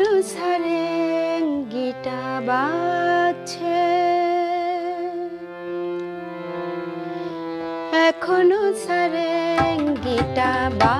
মরু সারেঙ্গিটা বাজছে। এখনও সারেঙ্গিটা বা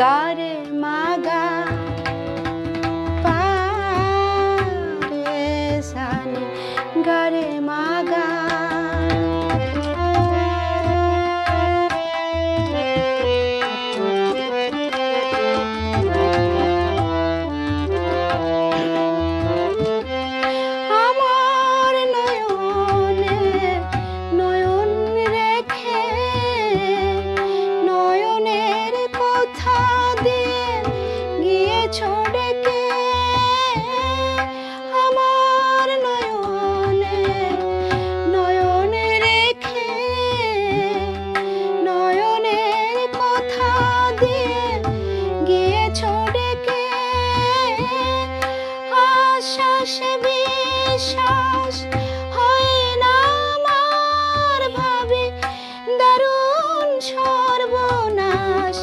গারে মাগা পারে সানি গারে মাগা আশ্বাস বিশ্বাস হয় না আমার ভাবে। দারুণ সর্বনাশ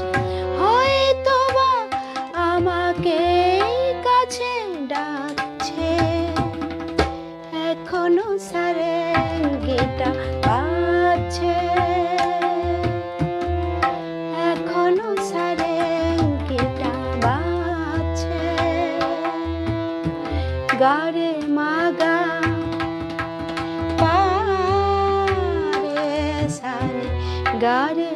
হয়তো বা আমাকে কাছে ডাকছে। এখনও সারেঙ্গিটা পা God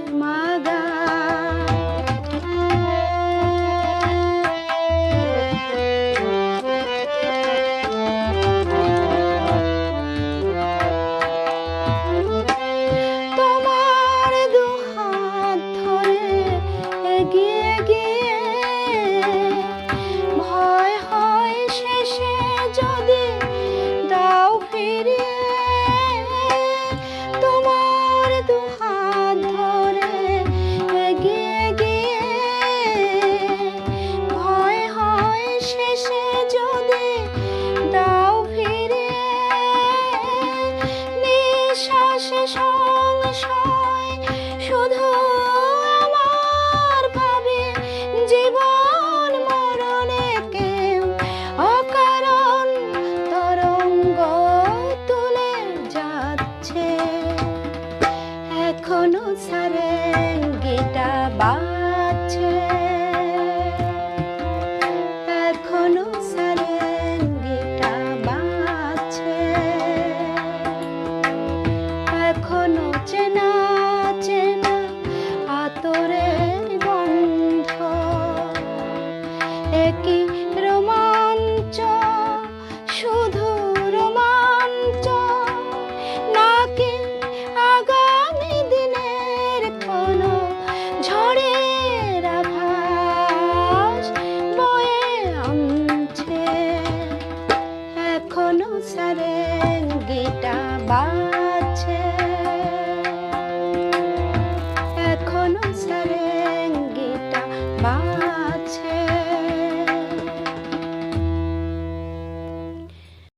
চেনা চেনা আতরের গন্ধ। একই